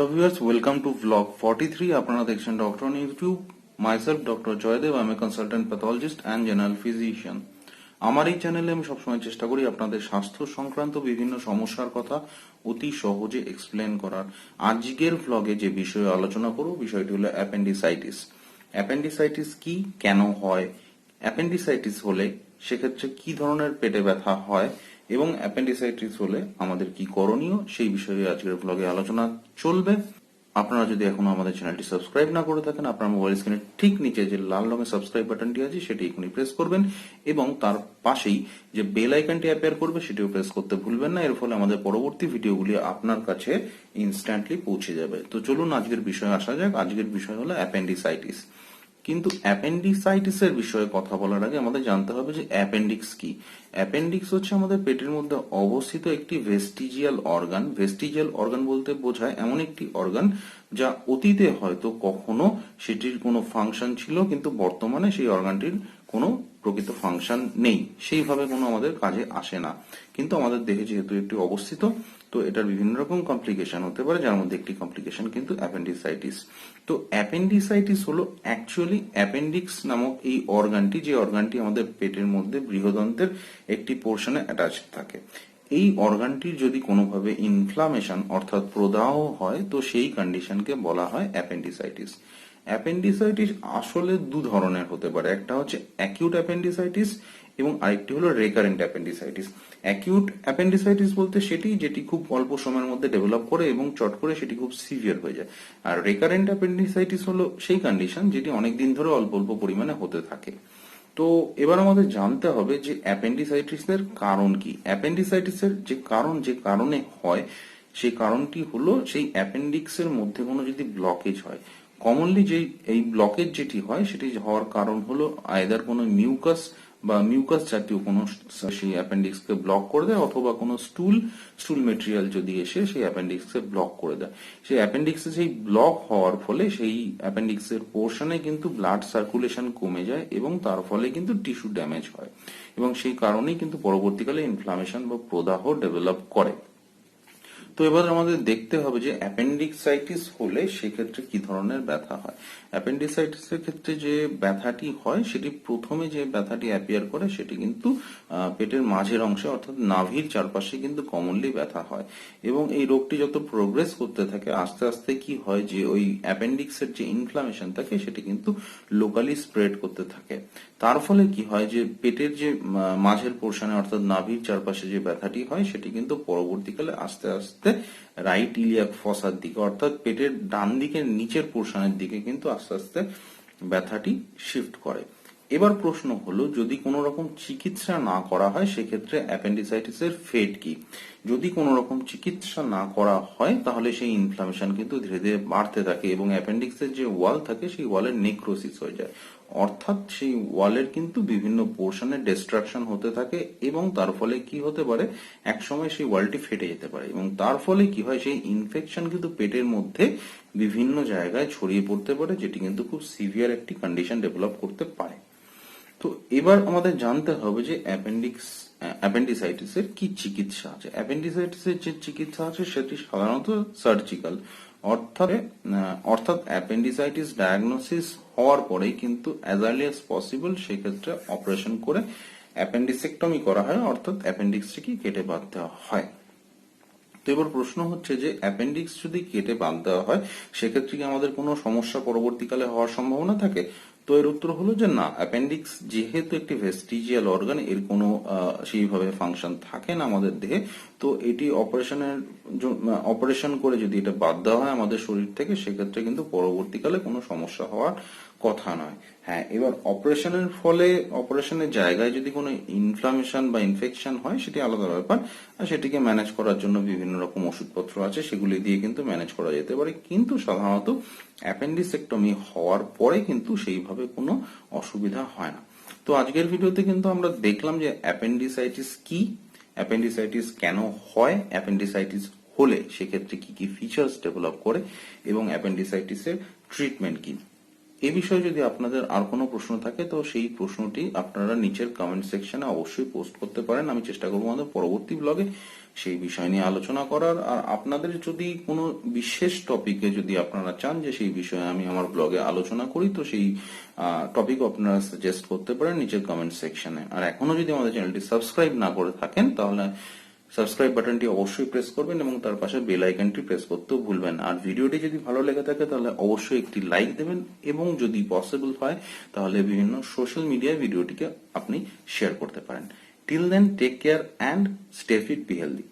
Hello viewers welcome to blog 43 আপনারা দেখছেন doctor on YouTube myself doctor Joydev আমি consultant pathologist and general physician আমার এই চ্যানেলে আমি সবসময় চেষ্টা করি আপনাদের স্বাস্থ্য সংক্রান্ত বিভিন্ন সমস্যার কথা অতি সহজে এক্সপ্লেন করার। আজকের ভ্লগে যে বিষয়ে আলোচনা করব, বিষয়টি হলো অ্যাপেন্ডিসাইটিস অ্যাপেন্ডিসাইটিস কি? কেন হয়? অ্যাপেন্ডিসাইটিস হলে সেক্ষেত্রে কি ধরনের পেটে ব্যথা হয়? এবং অ্যাপেন্ডিসাইটিস হলে আমাদের কি করণীয় সেই বিষয়ে আজকের ব্লগে আলোচনা চলবে। আপনারা যদি এখনও আমাদের চ্যানেলটি সাবস্ক্রাইব না করে থাকেন, আপনার মোবাইল স্ক্রিনের ঠিক নিচে যে লাল রঙের সাবস্ক্রাইব বাটনটি আছে, সেটি এখনই প্রেস করবেন এবং তার পাশেই যে বেল আইকনটি অ্যাপেয়ার করবে, সেটিও প্রেস করতে ভুলবেন না। এর ফলে আমাদের পরবর্তী ভিডিওগুলি আপনার কাছে ইনস্ট্যান্টলি পৌঁছে যাবে। তো চলুন আজকের বিষয়ে আসা যাক। আজকের বিষয় হলো অ্যাপেন্ডিসাইটিস। কিন্তু অ্যাপেন্ডিসাইটিসের বিষয়ে কথা বলার আগে আমাদের জানতে হবে যে অ্যাপেন্ডিক্স কি? অ্যাপেন্ডিক্স হচ্ছে আমাদের পেটের মধ্যে অবস্থিত একটি ভেস্টিজিয়াল অর্গান। ভেস্টিজিয়াল অর্গান বলতে বোঝায় এমন একটি অর্গান যা অতীতে হয়তো কখনো সেটির কোনো ফাংশন ছিল, কিন্তু বর্তমানে সেই অর্গানটির কোনো প্রকৃত ফাংশন নেই। সেইভাবে কোনো আমাদের কাজে আসে না। কিন্তু আমাদের দেহে যেহেতু একটি অবস্থিত, তো এটার বিভিন্ন রকম কমপ্লিকেশন হতে পারে, যার মধ্যে একটি কমপ্লিকেশন কিন্তু অ্যাপেন্ডিসাইটিস তো অ্যাপেন্ডিসাইটিস হলো অ্যাকচুয়ালি অ্যাপেন্ডিক্স নামক এই অর্গানটি যে অর্গানটি আমাদের পেটের মধ্যে বৃহদন্তের একটি পোর্শনে অ্যাটাচ থাকে। এই অর্গানটির যদি কোনোভাবে ইনফ্লামেশন অর্থাৎ প্রদাহ হয়, তো সেই কন্ডিশনকে বলা হয় অ্যাপেন্ডিসাইটিস অ্যাপেন্ডিসাইটিস আসলে দু ধরনের হতে পারে। একটা হচ্ছে অ্যাকিউট অ্যাপেন্ডিসাইটিস এবং আরেকটি হলো রেকারেন্ট অ্যাপেন্ডিসাইটিস অ্যাকিউট অ্যাপেন্ডিসাইটিস বলতে সেটি যেটি খুব অল্প সময়ের মধ্যে ডেভেলপ করে এবং চট করে সেটি খুব সিভিয়ার হয়ে যায়। আর রেকারেন্ট অ্যাপেন্ডিসাইটিস হলো সেই কন্ডিশন যেটি অনেক দিন ধরে অল্প অল্প পরিমাণে হতে থাকে। তো এবার আমাদের জানতে হবে যে অ্যাপেন্ডিসাইটিসের কারণ কি? অ্যাপেন্ডিসাইটিসের যে কারণ, যে কারণে হয়, সেই কারণটি হলো সেই অ্যাপেন্ডিক্সের মধ্যে কোনো যদি ব্লকেজ হয় কমনলি যে এই ব্লকেজ যেটি হয়, সেটি হওয়ার কারণ হলো আয়দার কোনো মিউকাস বা মিউকাস জাতীয় কোনো সেই অ্যাপেন্ডিক্সকে ব্লক করে দেয়, অথবা কোনো স্টুল স্টুল মেটেরিয়াল যদি এসে সেই অ্যাপেন্ডিক্সকে ব্লক করে দেয়। সেই অ্যাপেন্ডিক্সে সেই ব্লক হওয়ার ফলে সেই অ্যাপেন্ডিক্সের পোর্শনে কিন্তু ব্লাড সার্কুলেশন কমে যায় এবং তার ফলে কিন্তু টিস্যু ড্যামেজ হয় এবং সেই কারণেই কিন্তু পরবর্তীকালে ইনফ্লামেশন বা প্রদাহ ডেভেলপ করে। তো এবার আমাদের দেখতে হবে যে অ্যাপেন্ডিক্সাইটিস হলে সেক্ষেত্রে কি ধরনের ব্যথা হয়। অ্যাপেন্ডিসাইটিসের ক্ষেত্রে যে ব্যথাটি হয়, সেটি প্রথমে যে ব্যথাটি অ্যাপিয়ার করে, সেটি কিন্তু পেটের মাঝের অংশে, অর্থাৎ নাভির চারপাশে কিন্তু কমনলি ব্যথা হয়। এবং এই রোগটি যত প্রোগ্রেস করতে থাকে, আস্তে আস্তে কি হয় যে ওই অ্যাপেন্ডিক্সের যে ইনফ্লামেশন থাকে, সেটি কিন্তু লোকালি স্প্রেড করতে থাকে। তার ফলে কি হয় যে পেটের যে মাঝের পোর্শনে অর্থাৎ নাভির চারপাশে যে ব্যথাটি হয়, সেটি কিন্তু পরবর্তীকালে আস্তে আস্তে রাইট ইলিয়াক ফসার দিকে, অর্থাৎ পেটের ডান দিকের নিচের পোর্শনের দিকে কিন্তু আস্তে আস্তে ব্যথাটি শিফট করে। এবার প্রশ্ন হলো, যদি কোনো রকম চিকিৎসা না করা হয়, সেক্ষেত্রে অ্যাপেন্ডিসাইটিসের ফেট কি? যদি কোনো রকম চিকিৎসা না করা হয়, তাহলে সেই ইনফ্লামেশন কিন্তু ধীরে ধীরে বাড়তে থাকে এবং অ্যাপেন্ডিক্সের যে ওয়াল থাকে, সেই ওয়ালের নেক্রোসিস হয়ে যায়। অর্থাৎ সেই ওয়ালের কিন্তু বিভিন্ন পোর্শনে ডিস্ট্রাকশন হতে থাকে এবং তার ফলে কি হতে পারে? একসময় সেই ওয়ালটি ফেটে যেতে পারে এবং তার ফলে কি হয়? সেই ইনফেকশন কিন্তু পেটের মধ্যে বিভিন্ন জায়গায় ছড়িয়ে পড়তে পারে, যেটি কিন্তু খুব সিভিয়ার একটি কন্ডিশন ডেভেলপ করতে পারে। তো এবার আমাদের জানতে হবে যে অ্যাপেন্ডিক্স অ্যাপেন্ডিসাইটিসের কি চিকিৎসা আছে। অ্যাপেন্ডিসাইটিসের যে চিকিৎসা আছে, সেটি সাধারণত সার্জিক্যাল অর্থাৎ অর্থাৎ অ্যাপেন্ডিসাইটিস ডায়াগনোসিস হওয়ার পরেই কিন্তু অ্যাজ আর্লি অ্যাজ পসিবল সেক্ষেত্রে অপারেশন করে অ্যাপেন্ডিসেক্টমি করা হয়, অর্থাৎ অ্যাপেন্ডিক্সটিকে কেটে বাদ দেওয়া হয়। তো এবার প্রশ্ন হচ্ছে যে অ্যাপেন্ডিক্স যদি কেটে বাদ দেওয়া হয়, সেক্ষেত্রে কি আমাদের কোনো সমস্যা পরবর্তীকালে হওয়ার সম্ভাবনা থাকে? তো এর উত্তর হলো যে না অ্যাপেন্ডিক্স যেহেতু একটি ভেস্টিজিয়াল অর্গান এর কোনো সেইভাবে ফাংশন থাকে না আমাদের দেহে তো এটি অপারেশনের অপারেশন করে যদি এটা বাদ দেওয়া হয় আমাদের শরীর থেকে, সেক্ষেত্রে কিন্তু পরবর্তীকালে কোনো সমস্যা হওয়ার কথা নয়। হ্যাঁ এবার অপারেশনের ফলে, অপারেশনের জায়গায় যদি কোনো ইনফ্লামেশন বা ইনফেকশন হয়, সেটি আলাদা ব্যাপার। আর সেটিকে ম্যানেজ করার জন্য বিভিন্ন রকম ওষুধপত্র আছে, সেগুলি দিয়ে কিন্তু ম্যানেজ করা যেতে পারে। কিন্তু সাধারণত অ্যাপেন্ডিসেক্টমি হওয়ার পরে কিন্তু সেইভাবে কোনো অসুবিধা হয় না। তো আজকের ভিডিওতে কিন্তু আমরা দেখলাম যে অ্যাপেন্ডিসাইটিস কি অ্যাপেন্ডিসাইটিস কেন হয়, অ্যাপেন্ডিসাইটিস হলে সেক্ষেত্রে কি কি ফিচার্স ডেভেলপ করে এবং অ্যাপেন্ডিসাইটিসের ট্রিটমেন্ট কি? এ বিষয়ে যদি আপনাদের আর কোনো প্রশ্ন থাকে, তো সেই প্রশ্নটি আপনারা নিচের কমেন্ট সেকশনে অবশ্যই পোস্ট করতে পারেন। আমি চেষ্টা করব আমাদের পরবর্তী ব্লগে সেই বিষয় নিয়ে আলোচনা করার। আর আপনাদের যদি কোনো বিশেষ টপিকে যদি আপনারা চান যে সেই বিষয়ে আমি আমার ব্লগে আলোচনা করি, তো সেই টপিক আপনারা সাজেস্ট করতে পারেন নিচের কমেন্ট সেকশনে আর এখনও যদি আমাদের চ্যানেলটি সাবস্ক্রাইব না করে থাকেন, তাহলে সাবস্ক্রাইব বাটনটি অবশ্যই প্রেস করবেন এবং তার পাশে বেল আইকনটি প্রেস করতেও ভুলবেন আর ভিডিওটি যদি ভালো লেগে থাকে, তাহলে অবশ্যই একটি লাইক দেবেন এবং যদি পসিবল হয়, তাহলে বিভিন্ন সোশ্যাল মিডিয়ায় ভিডিওটিকে আপনি শেয়ার করতে পারেন। Till then take care and stay fit be healthy